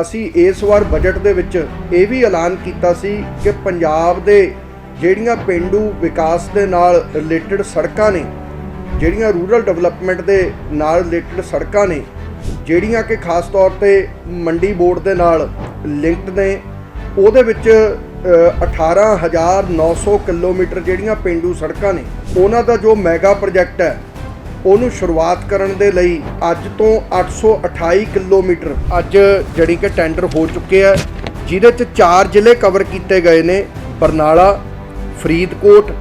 ਅਸੀਂ ਇਸ ਵਾਰ ਬਜਟ ਦੇ ਵਿੱਚ ਇਹ ਵੀ ਐਲਾਨ ਕੀਤਾ ਸੀ ਕਿ ਪੰਜਾਬ ਦੇ ਜਿਹੜੀਆਂ ਪਿੰਡੂ ਵਿਕਾਸ ਦੇ ਨਾਲ ਰਿਲੇਟਡ ਸੜਕਾਂ ਨੇ ਜਿਹੜੀਆਂ ਰੂਰਲ ਡਿਵੈਲਪਮੈਂਟ ਦੇ ਨਾਲ ਰਿਲੇਟਡ ਸੜਕਾਂ ਨੇ ਜਿਹੜੀਆਂ ਕਿ ਖਾਸ ਤੌਰ ਤੇ ਮੰਡੀ ਬੋਰਡ ਦੇ ਨਾਲ ਲਿੰਕਡ ਨੇ ਉਹਦੇ ਵਿੱਚ ਅ, 18900 ਕਿਲੋਮੀਟਰ ਜਿਹੜੀਆਂ ਪਿੰਡੂ ਸੜਕਾਂ ਨੇ ਉਹਨਾਂ ਦਾ ਜੋ ਮੈਗਾ ਪ੍ਰੋਜੈਕਟ ਹੈ ਉਹਨੂੰ ਸ਼ੁਰੂਆਤ ਕਰਨ ਦੇ ਲਈ ਅੱਜ ਤੋਂ 828 ਕਿਲੋਮੀਟਰ ਅੱਜ ਜਿਹੜੀ ਕਿ ਟੈਂਡਰ ਹੋ ਚੁੱਕੇ ਆ, ਜਿਹਦੇ ਚ ਚਾਰ ਜ਼ਿਲ੍ਹੇ ਕਵਰ ਕੀਤੇ ਗਏ ਨੇ, ਬਰਨਾਲਾ, ਫਰੀਦਕੋਟ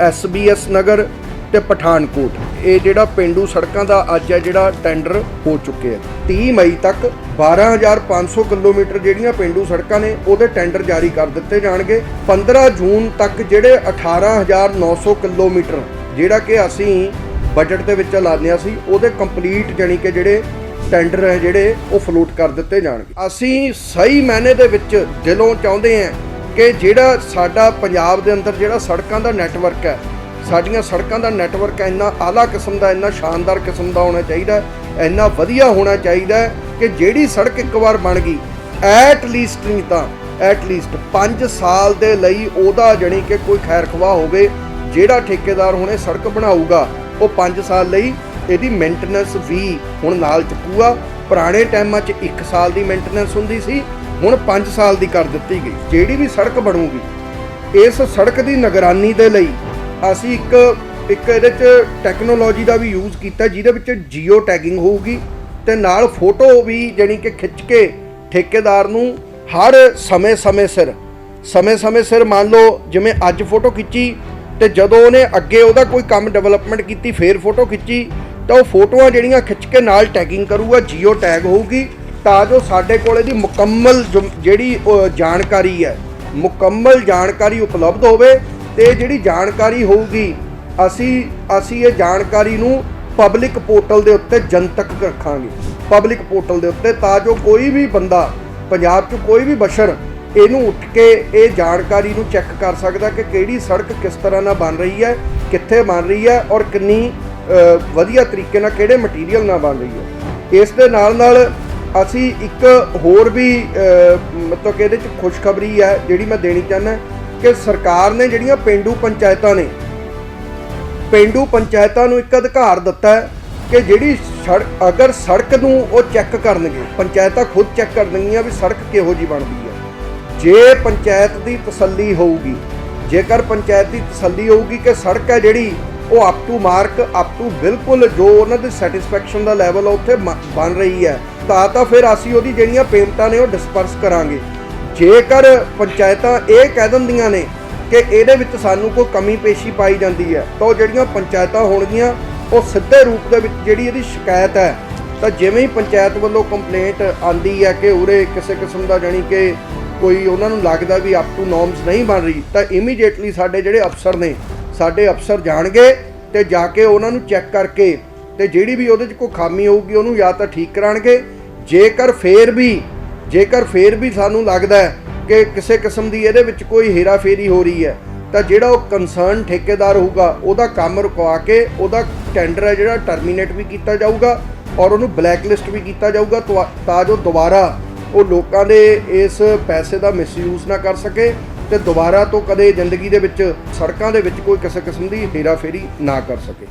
ਐਸਬੀਐਸ ਨਗਰ ਤੇ ਪਠਾਨਕੋਟ। ਇਹ ਜਿਹੜਾ ਪਿੰਡੂ ਸੜਕਾਂ ਦਾ ਅੱਜ ਹੈ ਜਿਹੜਾ ਟੈਂਡਰ ਹੋ ਚੁੱਕੇ ਆ। 30 ਮਈ ਤੱਕ 12500 ਕਿਲੋਮੀਟਰ ਜਿਹੜੀਆਂ ਪਿੰਡੂ ਸੜਕਾਂ ਨੇ, ਉਹਦੇ ਟੈਂਡਰ ਜਾਰੀ ਕਰ ਦਿੱਤੇ ਜਾਣਗੇ। 15 ਜੂਨ ਤੱਕ ਜਿਹੜੇ 18900 ਕਿਲੋਮੀਟਰ, ਜਿਹੜਾ ਕਿ ਅਸੀਂ ਬਜਟ ਦੇ ਵਿੱਚ ਐਲਾਨਿਆ ਸੀ, ਉਹਦੇ ਕੰਪਲੀਟ ਜਾਣੀ ਕਿ ਜਿਹੜੇ ਟੈਂਡਰ ਹੈ ਜਿਹੜੇ, ਉਹ ਫਲੋਟ ਕਰ ਦਿੱਤੇ ਜਾਣਗੇ। ਅਸੀਂ ਸਹੀ ਮਾਇਨੇ ਦੇ ਵਿੱਚ ਦਿਲੋਂ ਚਾਹੁੰਦੇ ਹਾਂ ਕਿ ਜਿਹੜਾ ਸਾਡਾ ਪੰਜਾਬ ਦੇ ਅੰਦਰ ਜਿਹੜਾ ਸੜਕਾਂ ਦਾ ਨੈਟਵਰਕ ਹੈ, ਸਾਡੀਆਂ ਸੜਕਾਂ ਦਾ ਨੈਟਵਰਕ ਇੰਨਾ ਆਲਾ ਕਿਸਮ ਦਾ, ਇੰਨਾ ਸ਼ਾਨਦਾਰ ਕਿਸਮ ਦਾ ਹੋਣਾ ਚਾਹੀਦਾ ਇੰਨਾ ਵਧੀਆ ਹੋਣਾ ਚਾਹੀਦਾ ਕਿ ਜਿਹੜੀ ਸੜਕ ਇੱਕ ਵਾਰ ਬਣ ਗਈ ਐਟ ਲੀਸਟ ਨਹੀਂ ਤਾਂ ਐਟ ਲੀਸਟ 5 ਸਾਲ ਦੇ ਲਈ ਉਹਦਾ ਜਣੀ ਕਿ ਕੋਈ ਖੈਰ ਖਵਾ ਹੋਵੇ, ਜਿਹੜਾ ਠੇਕੇਦਾਰ ਹੁਣੇ ਸੜਕ ਬਣਾਊਗਾ ਉਹ 5 ਸਾਲ ਲਈ ਇਹਦੀ ਮੇਨਟੇਨੈਂਸ ਵੀ ਹੁਣ ਨਾਲ ਚੁੱਕੂਗਾ ਪੁਰਾਣੇ ਟਾਈਮਾਂ 'ਚ 1 ਸਾਲ ਦੀ ਮੇਨਟੇਨੈਂਸ ਹੁੰਦੀ ਸੀ, ਹੁਣ 5 ਸਾਲ ਦੀ ਕਰ ਦਿੱਤੀ ਗਈ। ਜਿਹੜੀ ਵੀ ਸੜਕ ਬਣੂਗੀ, ਇਸ ਸੜਕ ਦੀ ਨਿਗਰਾਨੀ ਦੇ ਲਈ ਅਸੀਂ ਇੱਕ ਇੱਕ ਇਹਦੇ 'ਚ ਟੈਕਨੋਲੋਜੀ ਦਾ ਵੀ ਯੂਜ਼ ਕੀਤਾ, ਜਿਹਦੇ ਵਿੱਚ ਜੀਓ ਟੈਗਿੰਗ ਹੋਊਗੀ ਤੇ ਨਾਲ ਫੋਟੋ ਵੀ ਜਾਣੀ ਕਿ ਖਿੱਚ ਕੇ ਠੇਕੇਦਾਰ ਨੂੰ ਹਰ ਸਮੇਂ-ਸਮੇਂ ਸਿਰ ਸਮੇਂ-ਸਮੇਂ ਸਿਰ ਮੰਨ ਲਓ ਜਿਵੇਂ ਅੱਜ ਫੋਟੋ ਖਿੱਚੀ ਤੇ ਜਦੋਂ ਉਹਨੇ ਅੱਗੇ ਉਹਦਾ ਕੋਈ ਕੰਮ ਡਿਵੈਲਪਮੈਂਟ ਕੀਤੀ, ਫੇਰ ਫੋਟੋ ਖਿੱਚੀ, ਤਾਂ ਉਹ ਫੋਟੋਆਂ ਜਿਹੜੀਆਂ ਖਿੱਚ ਕੇ ਨਾਲ ਟੈਗਿੰਗ ਕਰੂਗਾ, ਜੀਓ ਟੈਗ ਹੋਊਗੀ, ਤਾਂ ਜੋ ਸਾਡੇ ਕੋਲ ਇਹਦੀ ਮੁਕੰਮਲ ਜੋ- ਜਿਹੜੀ ਜਾਣਕਾਰੀ ਹੈ, ਮੁਕੰਮਲ ਜਾਣਕਾਰੀ ਉਪਲਬਧ ਹੋਵੇ ਤੇ ਜਿਹੜੀ ਜਾਣਕਾਰੀ ਹੋਊਗੀ, ਅਸੀਂ ਅਸੀਂ ਇਹ ਜਾਣਕਾਰੀ ਨੂੰ ਪਬਲਿਕ ਪੋਰਟਲ ਦੇ ਉੱਤੇ ਜਨਤਕ ਰੱਖਾਂਗੇ। ਪਬਲਿਕ ਪੋਰਟਲ ਦੇ ਉੱਤੇ ਤਾਂ ਜੋ ਕੋਈ ਵੀ ਬੰਦਾ ਪੰਜਾਬ 'ਚ ਕੋਈ ਵੀ ਬਸ਼ਰ ਇਹਨੂੰ ਉੱਠ ਕੇ ਇਹ ਜਾਣਕਾਰੀ ਨੂੰ ਚੈੱਕ ਕਰ ਸਕਦਾ ਕਿ ਕਿਹੜੀ ਸੜਕ ਕਿਸ ਤਰ੍ਹਾਂ ਨਾਲ ਬਣ ਰਹੀ ਹੈ, ਕਿੱਥੇ ਬਣ ਰਹੀ ਹੈ ਔਰ ਕਿੰਨੀ ਵਧੀਆ ਤਰੀਕੇ ਨਾਲ ਕਿਹੜੇ ਮਟੀਰੀਅਲ ਨਾਲ ਬਣ ਰਹੀ ਹੈ। ਇਸ ਦੇ ਨਾਲ ਨਾਲ ਅਸੀਂ ਇੱਕ ਹੋਰ ਵੀ ਮਤਲਬ ਕਿ ਇਹਦੇ ਚ ਖੁਸ਼ਖਬਰੀ ਹੈ, ਜਿਹੜੀ ਮੈਂ ਦੇਣੀ ਚਾਹੁੰਦਾ ਕਿ ਸਰਕਾਰ ਨੇ ਜਿਹੜੀਆਂ ਪਿੰਡੂ ਪੰਚਾਇਤਾਂ ਨੇ, ਪਿੰਡੂ ਪੰਚਾਇਤਾਂ ਨੂੰ ਇੱਕ ਅਧਿਕਾਰ ਦਿੱਤਾ ਹੈ ਕਿ ਜਿਹੜੀ ਸੜਕ ਅਗਰ ਸੜਕ ਨੂੰ ਉਹ ਚੈੱਕ ਕਰਨਗੇ, ਪੰਚਾਇਤਾਂ ਖੁਦ ਚੈੱਕ ਕਰਨਗੀਆਂ ਵੀ ਸੜਕ ਕਿਹੋ ਜੀ ਬਣਦੀ ਹੈ। ਜੇ ਪੰਚਾਇਤ ਦੀ ਤਸੱਲੀ ਹੋਊਗੀ, ਜੇਕਰ ਪੰਚਾਇਤ ਦੀ ਤਸੱਲੀ ਹੋਊਗੀ ਕਿ ਸੜਕ ਹੈ ਜਿਹੜੀ, ਉਹ up to mark up to ਬਿਲਕੁਲ ਜੋ ਉਹਨਾਂ ਦੀ ਸੈਟੀਸਫੈਕਸ਼ਨ ਦਾ ਲੈਵਲ ਉੱਥੇ ਮ- ਬਣ ਰਹੀ ਹੈ, ਤਾਂ ਤਾਂ ਫਿਰ ਅਸੀਂ ਉਹਦੀ ਜਿਹੜੀਆਂ ਪੇਮੈਂਟਾਂ ਨੇ ਉਹ ਡਿਸਪਰਸ ਕਰਾਂਗੇ। ਜੇਕਰ ਪੰਚਾਇਤਾਂ ਇਹ ਕਹਿ ਦਿੰਦੀਆਂ ਨੇ ਕਿ ਇਹਦੇ ਵਿੱਚ ਸਾਨੂੰ ਕੋਈ ਕਮੀ ਪੇਸ਼ੀ ਪਾਈ ਜਾਂਦੀ ਹੈ, ਤਾਂ ਉਹ ਜਿਹੜੀਆਂ ਪੰਚਾਇਤਾਂ ਹੋਣਗੀਆਂ, ਉਹ ਸਿੱਧੇ ਰੂਪ ਦੇ ਵਿੱਚ ਜਿਹੜੀ ਇਹਦੀ ਸ਼ਿਕਾਇਤ ਹੈ, ਤਾਂ ਜਿਵੇਂ ਹੀ ਪੰਚਾਇਤ ਵੱਲੋਂ ਕੰਪਲੇਂਟ ਆਂਦੀ ਹੈ ਕਿ ਉਰੇ ਕਿਸੇ ਕਿਸਮ ਦਾ ਜਾਣੀ ਕਿ ਕੋਈ ਉਹਨਾਂ ਨੂੰ ਲੱਗਦਾ ਵੀ ਅਪ ਟੂ ਨੋਰਮਸ ਨਹੀਂ ਬਣ ਰਹੀ, ਤਾਂ ਇਮੀਡੀਏਟਲੀ ਸਾਡੇ ਜਿਹੜੇ ਅਫਸਰ ਨੇ, ਸਾਡੇ ਅਫਸਰ ਜਾਣਗੇ ਤੇ ਜਾ ਕੇ ਉਹਨਾਂ ਨੂੰ ਚੈੱਕ ਕਰਕੇ ਤੇ ਜਿਹੜੀ ਵੀ ਉਹਦੇ 'ਚ ਕੋਈ ਖਾਮੀ ਹੋਊਗੀ, ਉਹਨੂੰ ਜਾਂ ਤਾਂ ਠੀਕ ਕਰਾਣਗੇ। ਜੇਕਰ ਫੇਰ ਵੀ, ਜੇਕਰ ਫੇਰ ਵੀ ਸਾਨੂੰ ਲੱਗਦਾ ਹੈ ਕਿ ਕਿਸੇ ਕਿਸਮ ਦੀ ਇਹਦੇ ਵਿੱਚ ਕੋਈ ਹੇਰਾਫੇਰੀ ਹੋ ਰਹੀ ਹੈ, ਤਾਂ ਜਿਹੜਾ ਉਹ ਕੰਸਰਨ ਠੇਕੇਦਾਰ ਹੋਊਗਾ, ਉਹਦਾ ਕੰਮ ਰੁਕਵਾ ਕੇ ਉਹਦਾ ਟੈਂਡਰ ਹੈ ਜਿਹੜਾ ਟਰਮੀਨੇਟ ਵੀ ਕੀਤਾ ਜਾਊਗਾ ਔਰ ਉਹਨੂੰ ਬਲੈਕਲਿਸਟ ਵੀ ਕੀਤਾ ਜਾਊਗਾ ਤਾਂ ਜੋ ਦੁਬਾਰਾ ਉਹ ਲੋਕਾਂ ਦੇ ਇਸ ਪੈਸੇ ਦਾ ਮਿਸਯੂਜ਼ ਨਾ ਕਰ ਸਕੇ ਤੇ ਦੁਬਾਰਾ ਤੋਂ ਕਦੇ ਜ਼ਿੰਦਗੀ ਦੇ ਵਿੱਚ ਸੜਕਾਂ ਦੇ ਵਿੱਚ ਕੋਈ ਕਿਸੇ ਕਿਸਮ ਦੀ ਹੇਰਾਫੇਰੀ ਨਾ ਕਰ ਸਕੇ।